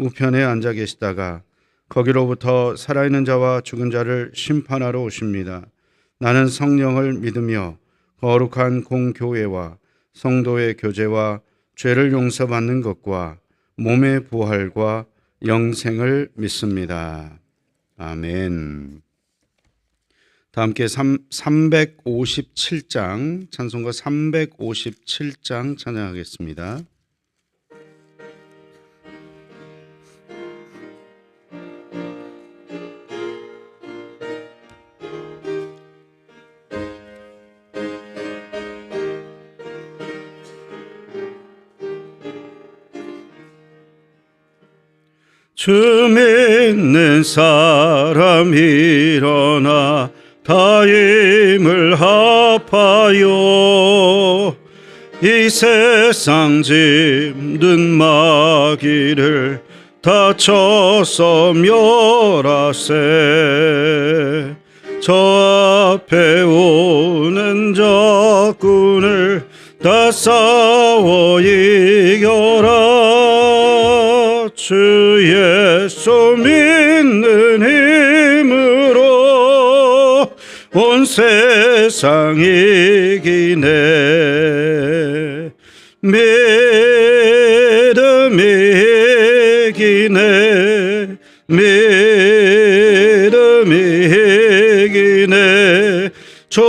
우편에 앉아 계시다가 거기로부터 살아있는 자와 죽은 자를 심판하러 오십니다. 나는 성령을 믿으며 거룩한 공교회와 성도의 교제와 죄를 용서받는 것과 몸의 부활과 영생을 믿습니다. 아멘. 다 함께 357장 찬송가 357장 찬양하겠습니다. 주 믿는 사람 일어나 다 힘을 합하여 이 세상 짐든 마귀를 다쳐서 멸하세. 저 앞에 오는 적군을 다 싸워 이겨라 주 예수 믿는 힘으로 온 세상 이기네. 믿음이 이기네. 믿음이 이기네. 주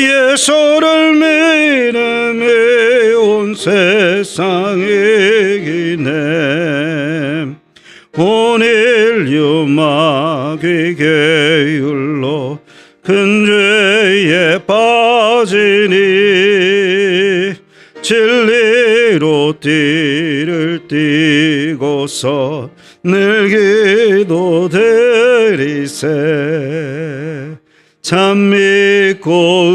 예수를 믿음이 온 세상 이 마귀 계율로 큰 죄에 빠지니 진리로 띠를 띠고서 늘 기도 드리세. 참 믿고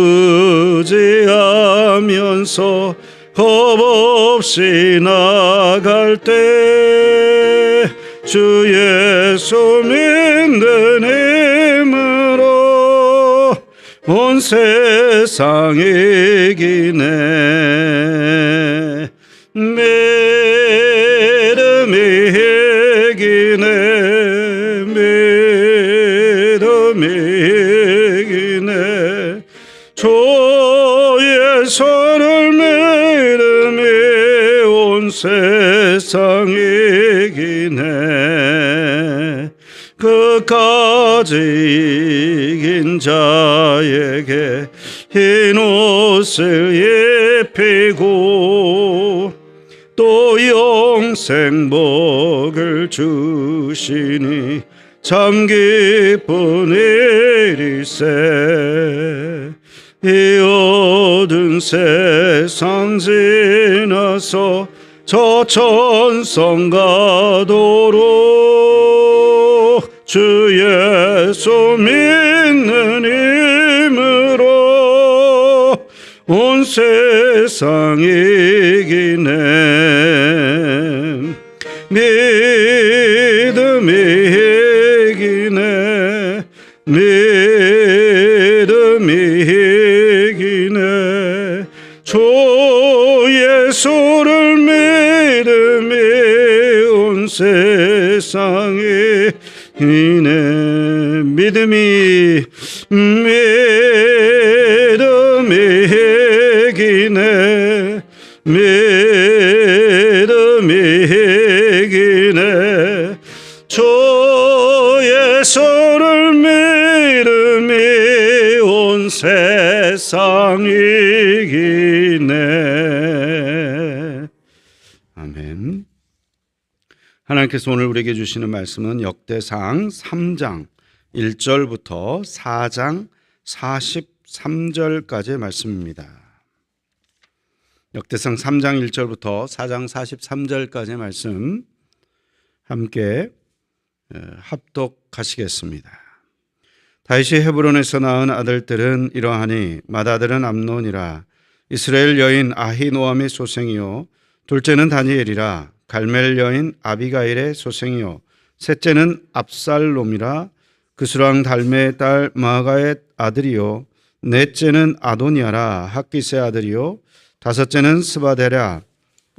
의지하면서 겁 없이 나갈 때 주 예수 믿는 힘으로 온 세상 이기네. 믿음이 이기네. 믿음이 이기네. 주 예수를 믿음이 온 세상 이 기네. 끝까지 이긴 자에게 흰 옷을 입히고 또 영생 복을 주시니 참 기쁜 일이세. 이 어두운 세상 지나서 저 천성 가도록 주 예수 믿는 힘으로 온 세상 이기네 세상에 이네 믿음이 믿음이 이기네. 믿음이 하나님께서 오늘 우리에게 주시는 말씀은 역대상 3장 1절부터 4장 43절까지의 말씀입니다. 역대상 3장 1절부터 4장 43절까지의 말씀 함께 어, 합독하시겠습니다. 다윗이 헤브론에서 낳은 아들들은 이러하니 맏아들은 암논이라 이스라엘 여인 아히노함의 소생이요 둘째는 다니엘이라 갈멜 여인 아비가일의 소생이요. 셋째는 압살롬이라 그수랑 달메의 딸 마가의 아들이요. 넷째는 아도니아라 학기스의 아들이요. 다섯째는 스바데라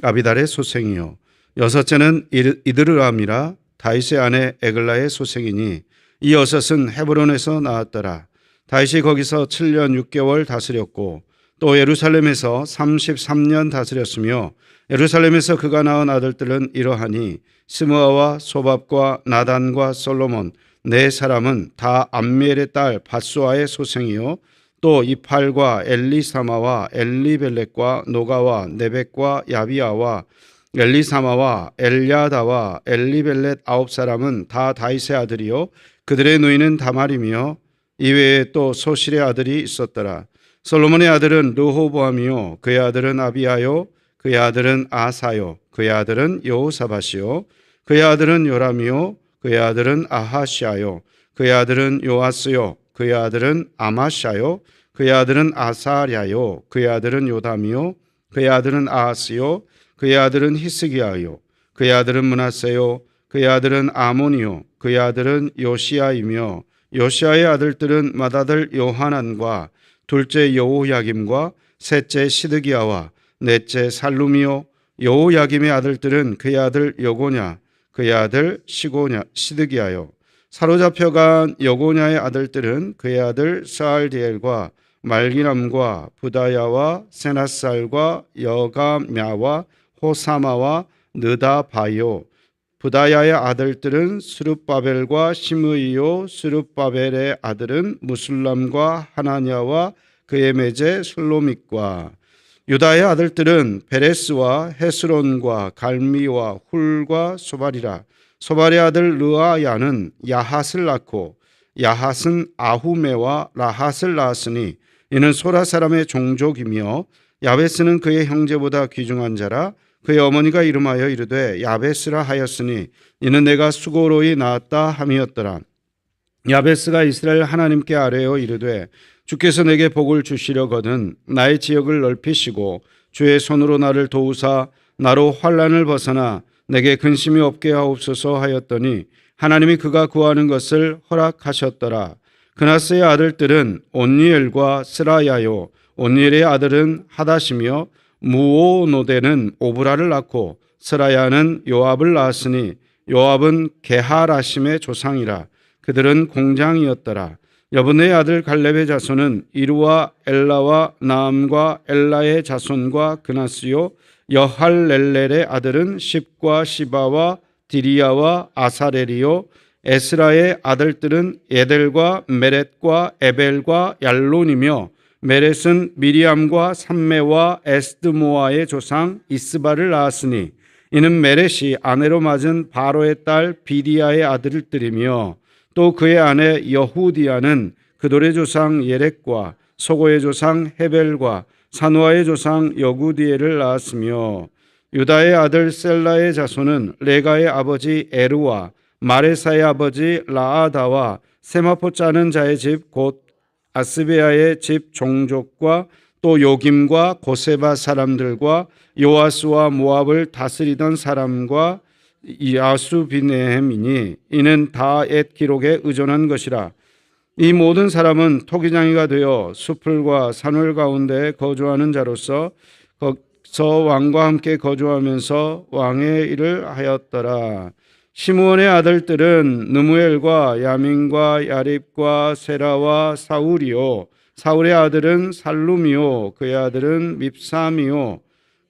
아비달의 소생이요. 여섯째는 이드르암이라 다윗의 아내 에글라의 소생이니 이 여섯은 헤브론에서 나왔더라. 다윗이 거기서 7년 6개월 다스렸고 또 예루살렘에서 33년 다스렸으며 예루살렘에서 그가 낳은 아들들은 이러하니 스무아와 소밥과 나단과 솔로몬 네 사람은 다 암미엘의 딸 바수아의 소생이요. 또 이팔과 엘리사마와 엘리벨렉과 노가와 네벡과 야비아와 엘리사마와 엘야다와 엘리벨렛 아홉 사람은 다 다윗의 아들이요. 그들의 누이는 다말이며 이외에 또 소실의 아들이 있었더라. 솔로몬의 아들은 르호보암이요. 그의 아들은 아비아요 그의 아들은 아사요 그의 아들은 여호사밧이요 그의 아들은 요람이요 그의 아들은 아하시아요 그의 아들은 요아스요 그의 아들은 아마샤요 그의 아들은 아사랴요 그의 아들은 요담이요 그의 아들은 아하스요 그의 아들은 히스기야요 그의 아들은 문하세요 그의 아들은 아몬이요 그의 아들은 요시아이며 요시아의 아들들은 맏아들 요하난과 둘째 여호야김과 셋째 시드기야와 넷째 살룸이요 여호야김의 아들들은 그의 아들 여고냐 그의 아들 시고냐 시드기야요. 사로잡혀간 여고냐의 아들들은 그의 아들 스알디엘과 말기남과 부다야와 세나살과 여가мя와 호사마와 느다바요. 부다야의 아들들은 스룹바벨과 시므이요. 스룹바벨의 아들은 무술람과 하나냐와 그의 매제 슬로믹과 유다의 아들들은 베레스와 헤스론과 갈미와 훌과 소발이라. 소발의 아들 르아야는 야핫을 낳고 야핫은 아후메와 라핫을 낳았으니 이는 소라 사람의 종족이며 야베스는 그의 형제보다 귀중한 자라. 그의 어머니가 이름하여 이르되 야베스라 하였으니 이는 내가 수고로이 낳았다 함이었더라 야베스가 이스라엘 하나님께 아뢰어 이르되 주께서 내게 복을 주시려거든 나의 지역을 넓히시고 주의 손으로 나를 도우사 나로 환란을 벗어나 내게 근심이 없게 하옵소서 하였더니 하나님이 그가 구하는 것을 허락하셨더라. 그나스의 아들들은 온니엘과 스라야요 온니엘의 아들은 하다시며 무오노데는 오브라를 낳고 스라야는 요압을 낳았으니 요압은 게하라심의 조상이라 그들은 공장이었더라. 여분의 아들 갈렙의 자손은 이루와 엘라와 나암과 엘라의 자손과 그나스요 여할렐렐의 아들은 십과 시바와 디리야와 아사렐이요 에스라의 아들들은 에델과 메렛과 에벨과 얄론이며 메렛은 미리암과 삼메와 에스드모아의 조상 이스바를 낳았으니 이는 메렛이 아내로 맞은 바로의 딸 비디아의 아들들이며 또 그의 아내 여후디아는 그돌의 조상 예렉과 소고의 조상 헤벨과 사누아의 조상 여구디엘을 낳았으며 유다의 아들 셀라의 자손은 레가의 아버지 에르와 마레사의 아버지 라아다와 세마포 짜는 자의 집 곧 아스베아의 집 종족과 또 요김과 고세바 사람들과 요아스와 모압을 다스리던 사람과 야수비네헴이니 이는 다 옛 기록에 의존한 것이라. 이 모든 사람은 토기장이가 되어 수풀과 산울 가운데 거주하는 자로서 거기서 왕과 함께 거주하면서 왕의 일을 하였더라. 시므온의 아들들은 느무엘과 야민과 야립과 세라와 사울이요. 사울의 아들은 살룸이요. 그의 아들은 밉삼이요.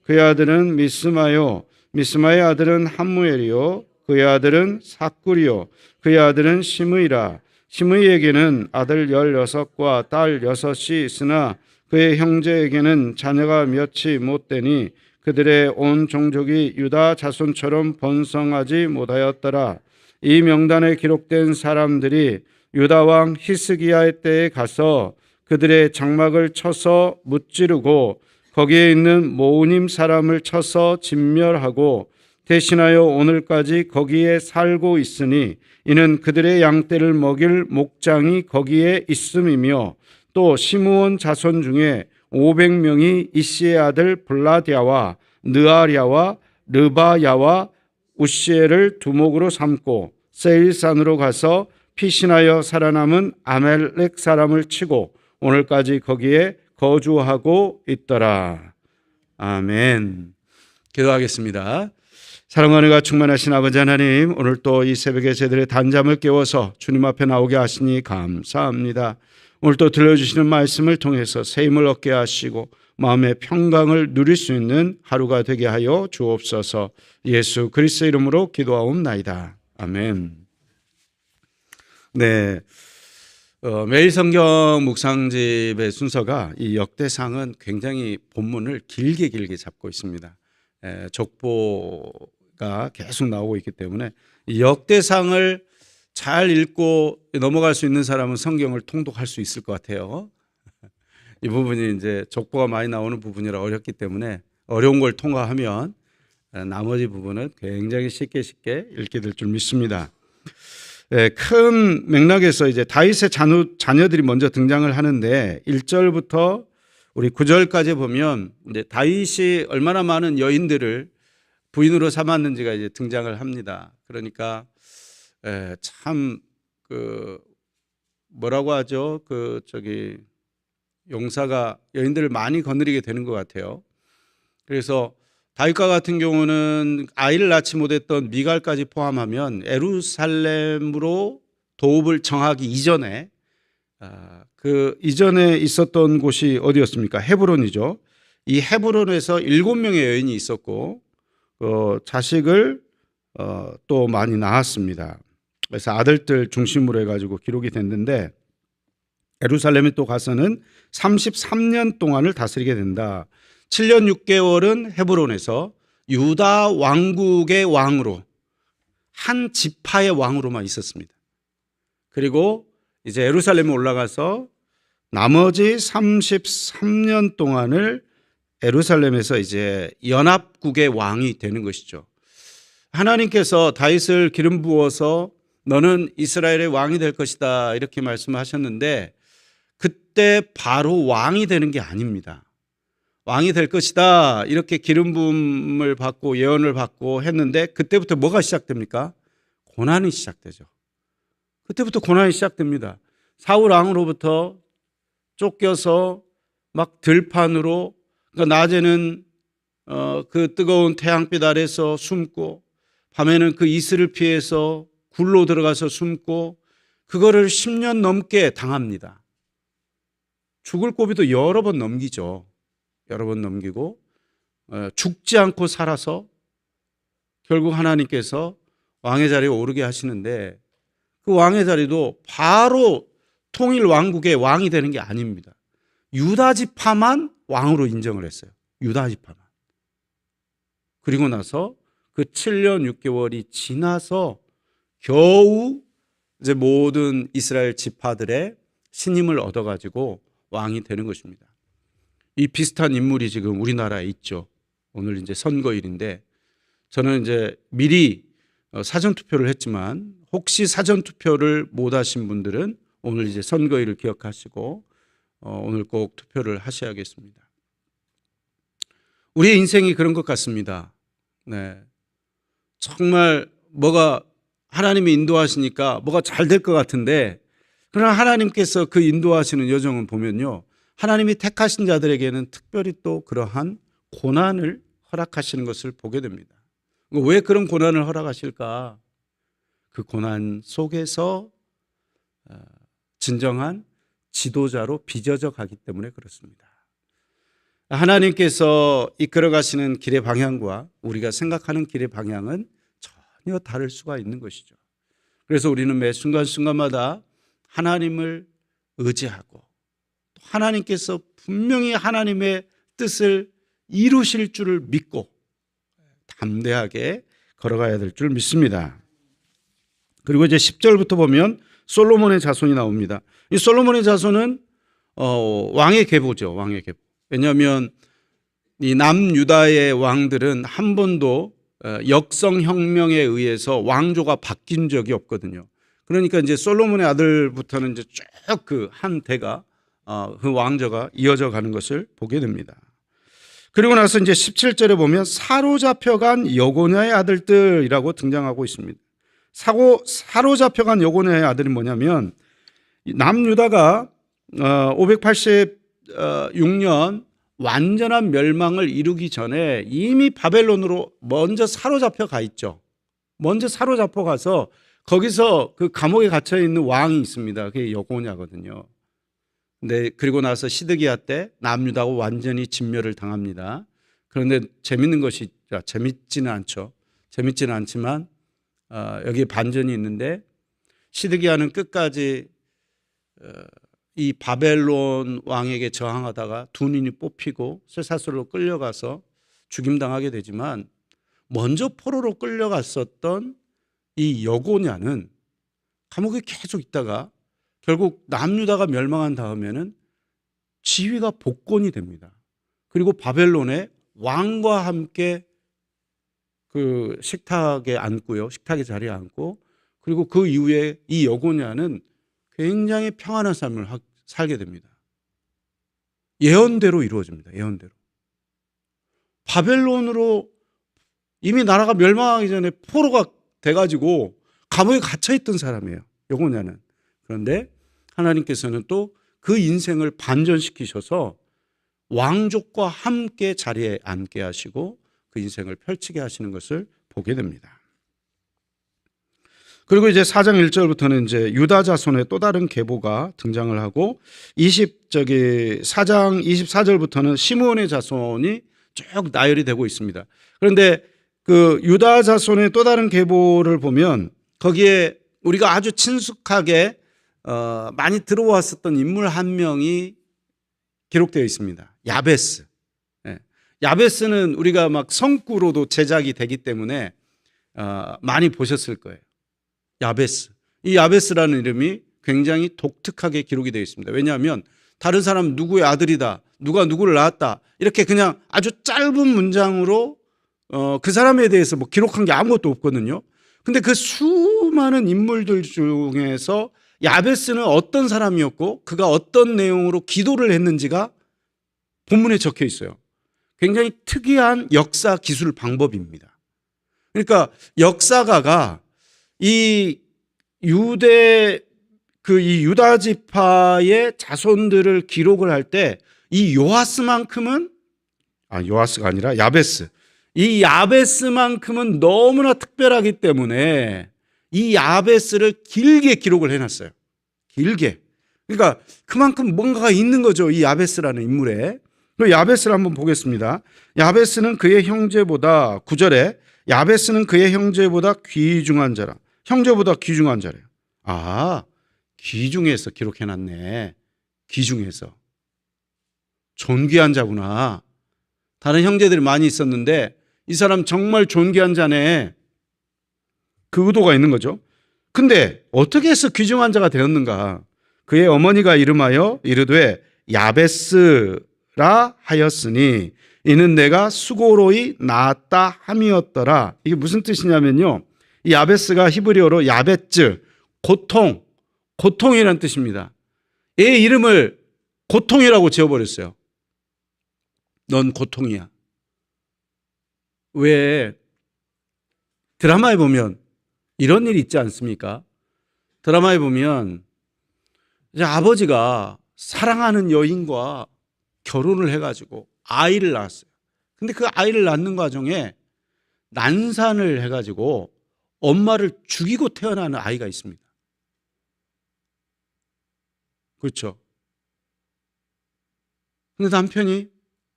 그의 아들은 미스마요 미스마의 아들은 함무엘이요. 그의 아들은 사꿀이요. 그의 아들은 시므이라. 시므이에게는 아들 열여섯과 딸 여섯이 있으나 그의 형제에게는 자녀가 몇이 못 되니 그들의 온 종족이 유다 자손처럼 번성하지 못하였더라. 이 명단에 기록된 사람들이 유다 왕 히스기야의 때에 가서 그들의 장막을 쳐서 무찌르고 거기에 있는 모우님 사람을 쳐서 진멸하고 대신하여 오늘까지 거기에 살고 있으니 이는 그들의 양떼를 먹일 목장이 거기에 있음이며 또 시므온 자손 중에 500명이 이시의 아들 블라디아와 느아랴와 르바야와 우시엘을 두목으로 삼고 세일산으로 가서 피신하여 살아남은 아멜렉 사람을 치고 오늘까지 거기에 거주하고 있더라. 아멘. 기도하겠습니다. 사랑과 은혜가 충만하신 아버지 하나님, 오늘 또 이 새벽에 저희들의 단잠을 깨워서 주님 앞에 나오게 하시니 감사합니다. 오늘 또 들려주시는 말씀을 통해서 새 힘을 얻게 하시고 마음의 평강을 누릴 수 있는 하루가 되게 하여 주옵소서 예수 그리스도 이름으로 기도하옵나이다. 아멘. 네. 어, 매일 성경 묵상집의 순서가 이 역대상은 굉장히 본문을 길게 길게 잡고 있습니다. 에, 족보가 계속 나오고 있기 때문에 이 역대상을 잘 읽고 넘어갈 수 있는 사람은 성경을 통독할 수 있을 것 같아요. 이 부분이 이제 족보가 많이 나오는 부분이라 어렵기 때문에 어려운 걸 통과하면 나머지 부분은 굉장히 쉽게 쉽게 읽게 될 줄 믿습니다. 예, 큰 맥락에서 이제 다윗의 자녀, 자녀 들이 먼저 등장을 하는데 1절부터 우리 9절까지 보면 이제 다윗이 얼마나 많은 여인들을 부인으로 삼았는지가 이제 등장을 합니다. 그러니까 예, 참그 뭐라고 하죠? 그 저기 용사가 여인들을 많이 거느리게 되는 것 같아요. 그래서 다윗과 같은 경우는 아이를 낳지 못했던 미갈까지 포함하면 에루살렘으로 도읍을 정하기 이전에 아, 그 이전에 있었던 곳이 어디였습니까? 헤브론이죠. 이 헤브론에서 일곱 명의 여인이 있었고 어, 자식을 어, 또 많이 낳았습니다. 그래서 아들들 중심으로 해가지고 기록이 됐는데 에루살렘에 또 가서는 33년 동안을 다스리게 된다. 7년 6개월은 헤브론에서 유다 왕국의 왕으로 한 지파의 왕으로만 있었습니다. 그리고 이제 에루살렘에 올라가서 나머지 33년 동안을 에루살렘에서 이제 연합국의 왕이 되는 것이죠. 하나님께서 다윗을 기름 부어서 너는 이스라엘의 왕이 될 것이다 이렇게 말씀하셨는데 그때 바로 왕이 되는 게 아닙니다. 왕이 될 것이다. 이렇게 기름 부음을 받고 예언을 받고 했는데 그때부터 뭐가 시작됩니까? 고난이 시작되죠. 그때부터 고난이 시작됩니다. 사울 왕으로부터 쫓겨서 막 들판으로 그러니까 낮에는 어, 그 뜨거운 태양빛 아래서 숨고 밤에는 그 이슬을 피해서 굴로 들어가서 숨고 그거를 10년 넘게 당합니다. 죽을 고비도 여러 번 넘기죠. 여러 번 넘기고 어, 죽지 않고 살아서 결국 하나님께서 왕의 자리에 오르게 하시는데 그 왕의 자리도 바로 통일 왕국의 왕이 되는 게 아닙니다. 유다 지파만 왕으로 인정을 했어요. 유다 지파만. 그리고 나서 그 7년 6개월이 지나서 겨우 이제 모든 이스라엘 지파들의 신임을 얻어 가지고 왕이 되는 것입니다. 이 비슷한 인물이 지금 우리나라에 있죠. 오늘 이제 선거일인데 저는 이제 미리 어, 사전 투표를 했지만 혹시 사전 투표를 못 하신 분들은 오늘 이제 선거일을 기억하시고 어, 오늘 꼭 투표를 하셔야겠습니다. 우리의 인생이 그런 것 같습니다. 네. 정말 뭐가 하나님이 인도하시니까 뭐가 잘 될 것 같은데 그러나 하나님께서 그 인도하시는 여정을 보면요. 하나님이 택하신 자들에게는 특별히 또 그러한 고난을 허락하시는 것을 보게 됩니다. 왜 그런 고난을 허락하실까? 그 고난 속에서 어, 진정한 지도자로 빚어져 가기 때문에 그렇습니다. 하나님께서 이끌어 가시는 길의 방향과 우리가 생각하는 길의 방향은 전혀 다를 수가 있는 것이죠. 그래서 우리는 매 순간순간마다 하나님을 의지하고 하나님께서 분명히 하나님의 뜻을 이루실 줄을 믿고 담대하게 걸어가야 될 줄 믿습니다. 그리고 이제 10절부터 보면 솔로몬의 자손이 나옵니다. 이 솔로몬의 자손은 어, 왕의 계보죠. 왕의 계보. 왜냐하면 이 남유다의 왕들은 한 번도 어, 역성혁명에 의해서 왕조가 바뀐 적이 없거든요. 그러니까 이제 솔로몬의 아들부터는 이제 쭉 그 한 대가 어, 그 왕조가 이어져 가는 것을 보게 됩니다. 그리고 나서 이제 17절에 보면 사로잡혀간 여고냐의 아들들이라고 등장하고 있습니다. 사고 사로잡혀간 여고냐의 아들이 뭐냐면 남유다가 어, 586년 완전한 멸망을 이루기 전에 이미 바벨론으로 먼저 사로잡혀 가 있죠. 먼저 사로잡혀 가서 거기서 그 감옥에 갇혀 있는 왕이 있습니다. 그게 여고냐거든요. 근데 그리고 나서 시드기야 때 남유다가 완전히 진멸을 당합니다. 그런데 재밌는 것이 아, 재밌지는 않죠. 재밌지는 않지만 어, 여기 반전이 있는데 시드기야는 끝까지 어, 이 바벨론 왕에게 저항하다가 둔인이 뽑히고 쇠사슬로 끌려가서 죽임당하게 되지만 먼저 포로로 끌려갔었던 이 여고냐는 감옥에 계속 있다가 결국 남유다가 멸망한 다음에는 지위가 복권이 됩니다. 그리고 바벨론의 왕과 함께 그 식탁에 앉고요. 식탁의 자리에 앉고 그리고 그 이후에 이 여고냐는 굉장히 평안한 삶을 하- 살게 됩니다. 예언대로 이루어집니다. 예언대로. 바벨론으로 이미 나라가 멸망하기 전에 포로가 돼가지고 감옥에 갇혀 있던 사람이에요. 여고냐는. 그런데 하나님께서는 또 그 인생을 반전시키셔서 왕족과 함께 자리에 앉게 하시고 그 인생을 펼치게 하시는 것을 보게 됩니다. 그리고 이제 4장 1절부터는 이제 유다 자손의 또 다른 계보가 등장을 하고 20 저기 4장 24절부터는 시므온의 자손이 쭉 나열이 되고 있습니다. 그런데 그 유다 자손의 또 다른 계보를 보면 거기에 우리가 아주 친숙하게 어, 많이 들어왔었던 인물 한 명이 기록되어 있습니다. 야베스. 예. 야베스는 우리가 막 성구로도 제작이 되기 때문에 어, 많이 보셨을 거예요. 야베스. 이 야베스라는 이름이 굉장히 독특하게 기록이 되어 있습니다. 왜냐하면 다른 사람 누구의 아들이다, 누가 누구를 낳았다 이렇게 그냥 아주 짧은 문장으로 어, 그 사람에 대해서 뭐 기록한 게 아무것도 없거든요. 근데 그 수많은 인물들 중에서 야베스는 어떤 사람이었고 그가 어떤 내용으로 기도를 했는지가 본문에 적혀 있어요. 굉장히 특이한 역사 기술 방법입니다. 그러니까 역사가가 이 유대 그 이 유다 지파의 자손들을 기록을 할 때 이 요하스만큼은 아 요하스가 아니라 야베스 이 야베스만큼은 너무나 특별하기 때문에 이 야베스를 길게 기록을 해놨어요. 길게. 그러니까 그만큼 뭔가가 있는 거죠. 이 야베스라는 인물에. 그 야베스를 한번 보겠습니다. 야베스는 그의 형제보다 구절에 야베스는 그의 형제보다 귀중한 자라. 형제보다 귀중한 자래요. 아, 귀중해서 기록해놨네. 귀중해서. 존귀한 자구나. 다른 형제들이 많이 있었는데 이 사람 정말 존귀한 자네. 그 의도가 있는 거죠. 근데 어떻게 해서 귀중한 자가 되었는가? 그의 어머니가 이름하여 이르되 야베스라 하였으니 이는 내가 수고로이 낳았다 함이었더라. 이게 무슨 뜻이냐면요. 이 야베스가 히브리어로 야베츠, 고통, 고통이라는 뜻입니다. 얘 이름을 고통이라고 지어버렸어요. 넌 고통이야. 왜 드라마에 보면 이런 일이 있지 않습니까? 드라마에 보면 이제 아버지가 사랑하는 여인과 결혼을 해가지고 아이를 낳았어요. 근데 그 아이를 낳는 과정에 난산을 해가지고 엄마를 죽이고 태어나는 아이가 있습니다. 그렇죠. 근데 남편이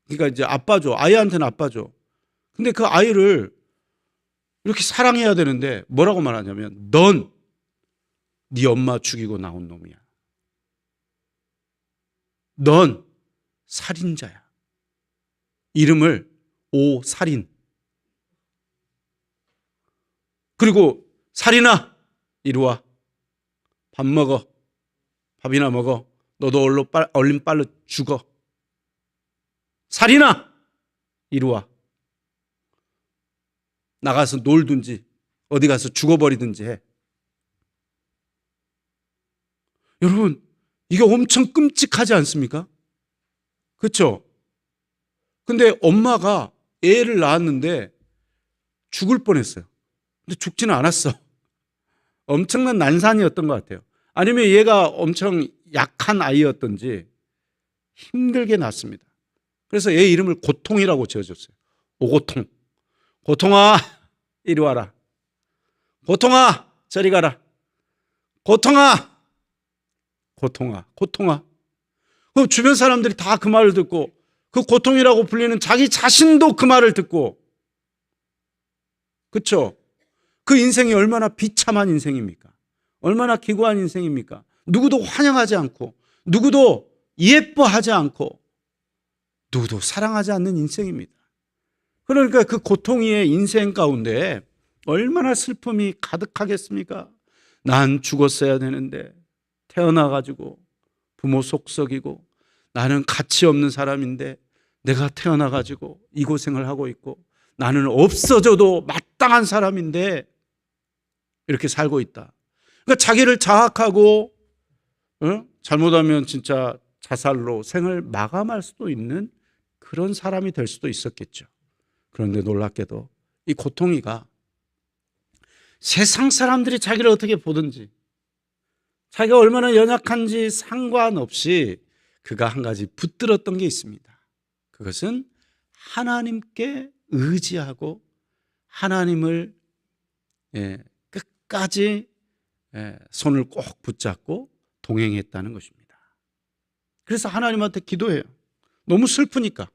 그러니까 이제 아빠죠. 아이한테는 아빠죠. 근데 그 아이를 이렇게 사랑해야 되는데 뭐라고 말하냐면 넌 네 엄마 죽이고 나온 놈이야. 넌 살인자야. 이름을 오살인. 그리고 살인아 이리 와. 밥 먹어. 밥이나 먹어. 너도 얼른, 빨, 얼른 빨리 죽어. 살인아 이리 와. 나가서 놀든지 어디 가서 죽어버리든지 해. 여러분, 이게 엄청 끔찍하지 않습니까? 그렇죠? 근데 엄마가 애를 낳았는데 죽을 뻔했어요. 근데 죽지는 않았어. 엄청난 난산이었던 것 같아요. 아니면 얘가 엄청 약한 아이였던지 힘들게 낳습니다. 그래서 얘 이름을 고통이라고 지어줬어요. 오고통. 고통아, 이리 와라. 고통아, 저리 가라. 고통아, 고통아, 고통아. 그럼 주변 사람들이 다 그 말을 듣고 그 고통이라고 불리는 자기 자신도 그 말을 듣고 그쵸? 그 인생이 얼마나 비참한 인생입니까? 얼마나 기구한 인생입니까? 누구도 환영하지 않고 누구도 예뻐하지 않고 누구도 사랑하지 않는 인생입니다. 그러니까 그 고통의 인생 가운데 얼마나 슬픔이 가득하겠습니까? 난 죽었어야 되는데 태어나가지고 부모 속썩이고 나는 가치 없는 사람인데 내가 태어나가지고 이 고생을 하고 있고 나는 없어져도 마땅한 사람인데 이렇게 살고 있다. 그러니까 자기를 자학하고 어? 잘못하면 진짜 자살로 생을 마감할 수도 있는 그런 사람이 될 수도 있었겠죠. 그런데 놀랍게도 이 고통이가 세상 사람들이 자기를 어떻게 보든지 자기가 얼마나 연약한지 상관없이 그가 한 가지 붙들었던 게 있습니다. 그것은 하나님께 의지하고 하나님을 예, 끝까지 예, 손을 꼭 붙잡고 동행했다는 것입니다. 그래서 하나님한테 기도해요. 너무 슬프니까.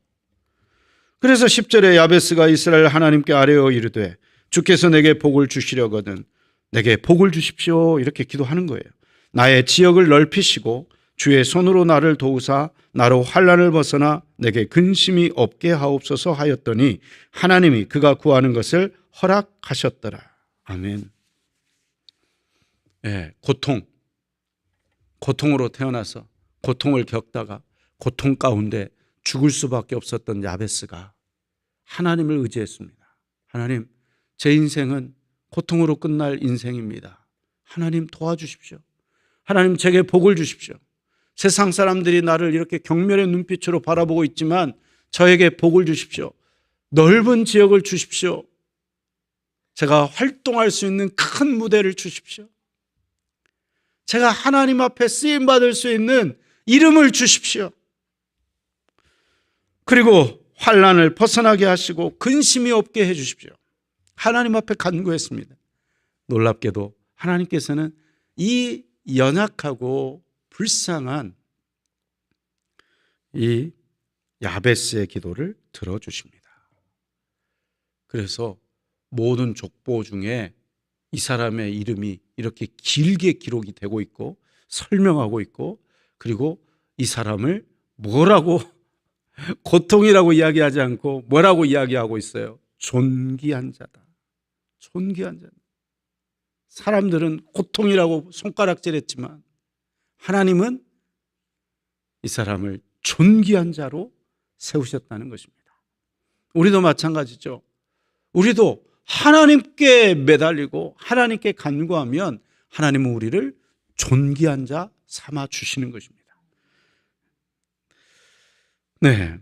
그래서 10절에 야베스가 이스라엘 하나님께 아뢰어 이르되 주께서 내게 복을 주시려거든 내게 복을 주십시오 이렇게 기도하는 거예요. 나의 지역을 넓히시고 주의 손으로 나를 도우사 나로 환란을 벗어나 내게 근심이 없게 하옵소서 하였더니 하나님이 그가 구하는 것을 허락하셨더라. 아멘. 예, 고통. 고통으로 태어나서 고통을 겪다가 고통 가운데 죽을 수밖에 없었던 야베스가 하나님을 의지했습니다. 하나님, 제 인생은 고통으로 끝날 인생입니다. 하나님 도와주십시오. 하나님 제게 복을 주십시오. 세상 사람들이 나를 이렇게 경멸의 눈빛으로 바라보고 있지만 저에게 복을 주십시오. 넓은 지역을 주십시오. 제가 활동할 수 있는 큰 무대를 주십시오. 제가 하나님 앞에 쓰임 받을 수 있는 이름을 주십시오. 그리고 환란을 벗어나게 하시고 근심이 없게 해 주십시오. 하나님 앞에 간구했습니다. 놀랍게도 하나님께서는 이 연약하고 불쌍한 이 야베스의 기도를 들어주십니다. 그래서 모든 족보 중에 이 사람의 이름이 이렇게 길게 기록이 되고 있고 설명하고 있고 그리고 이 사람을 뭐라고 고통이라고 이야기하지 않고 뭐라고 이야기하고 있어요? 존귀한 자다. 존귀한 자다. 사람들은 고통이라고 손가락질했지만 하나님은 이 사람을 존귀한 자로 세우셨다는 것입니다. 우리도 마찬가지죠. 우리도 하나님께 매달리고 하나님께 간구하면 하나님은 우리를 존귀한 자 삼아 주시는 것입니다. 네.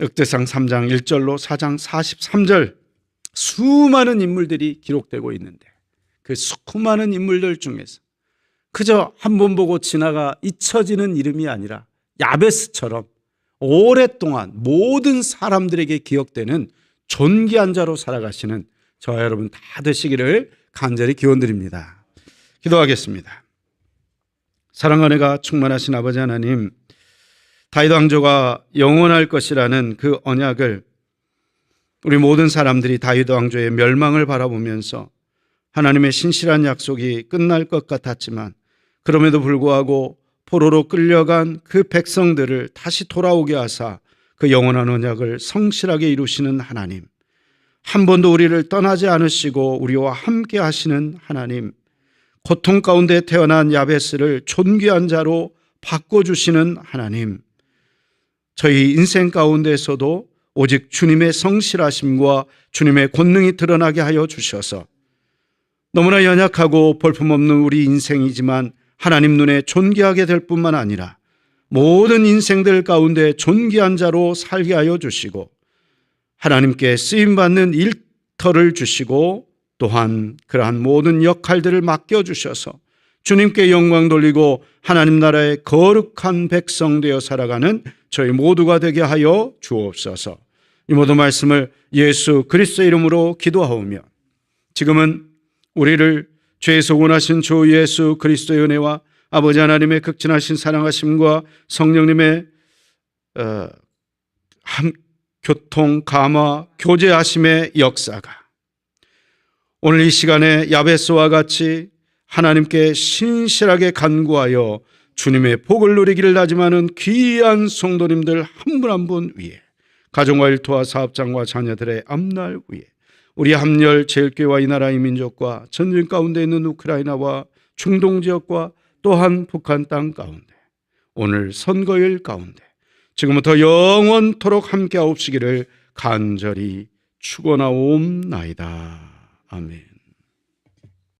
역대상 3장 1절로 4장 43절 수많은 인물들이 기록되고 있는데 그 수많은 인물들 중에서 그저 한 번 보고 지나가 잊혀지는 이름이 아니라 야베스처럼 오랫동안 모든 사람들에게 기억되는 존귀한 자로 살아가시는 저와 여러분 다 되시기를 간절히 기원드립니다. 기도하겠습니다. 사랑과 은혜가 충만하신 아버지 하나님, 다윗 왕조가 영원할 것이라는 그 언약을 우리 모든 사람들이 다윗 왕조의 멸망을 바라보면서 하나님의 신실한 약속이 끝날 것 같았지만 그럼에도 불구하고 포로로 끌려간 그 백성들을 다시 돌아오게 하사 그 영원한 언약을 성실하게 이루시는 하나님. 한 번도 우리를 떠나지 않으시고 우리와 함께 하시는 하나님. 고통 가운데 태어난 야베스를 존귀한 자로 바꿔주시는 하나님. 저희 인생 가운데서도 오직 주님의 성실하심과 주님의 권능이 드러나게 하여 주셔서 너무나 연약하고 볼품없는 우리 인생이지만 하나님 눈에 존귀하게 될 뿐만 아니라 모든 인생들 가운데 존귀한 자로 살게 하여 주시고 하나님께 쓰임 받는 일터를 주시고 또한 그러한 모든 역할들을 맡겨 주셔서 주님께 영광 돌리고 하나님 나라의 거룩한 백성 되어 살아가는 저희 모두가 되게 하여 주옵소서. 이 모든 말씀을 예수 그리스도 이름으로 기도하오며 지금은 우리를 죄에서 원하신 주 예수 그리스도의 은혜와 아버지 하나님의 극진하신 사랑하심과 성령님의 어, 함, 교통 감화 교제하심의 역사가 오늘 이 시간에 야베스와 같이 하나님께 신실하게 간구하여 주님의 복을 누리기를 다짐하는 귀한 성도님들 한 분 한 분 위에 가정과 일터와 사업장과 자녀들의 앞날 위에 우리 함열 제일교회와 이 나라의 민족과 전쟁 가운데 있는 우크라이나와 중동 지역과 또한 북한 땅 가운데 오늘 선거일 가운데 지금부터 영원토록 함께하옵시기를 간절히 축원하옵나이다. 아멘.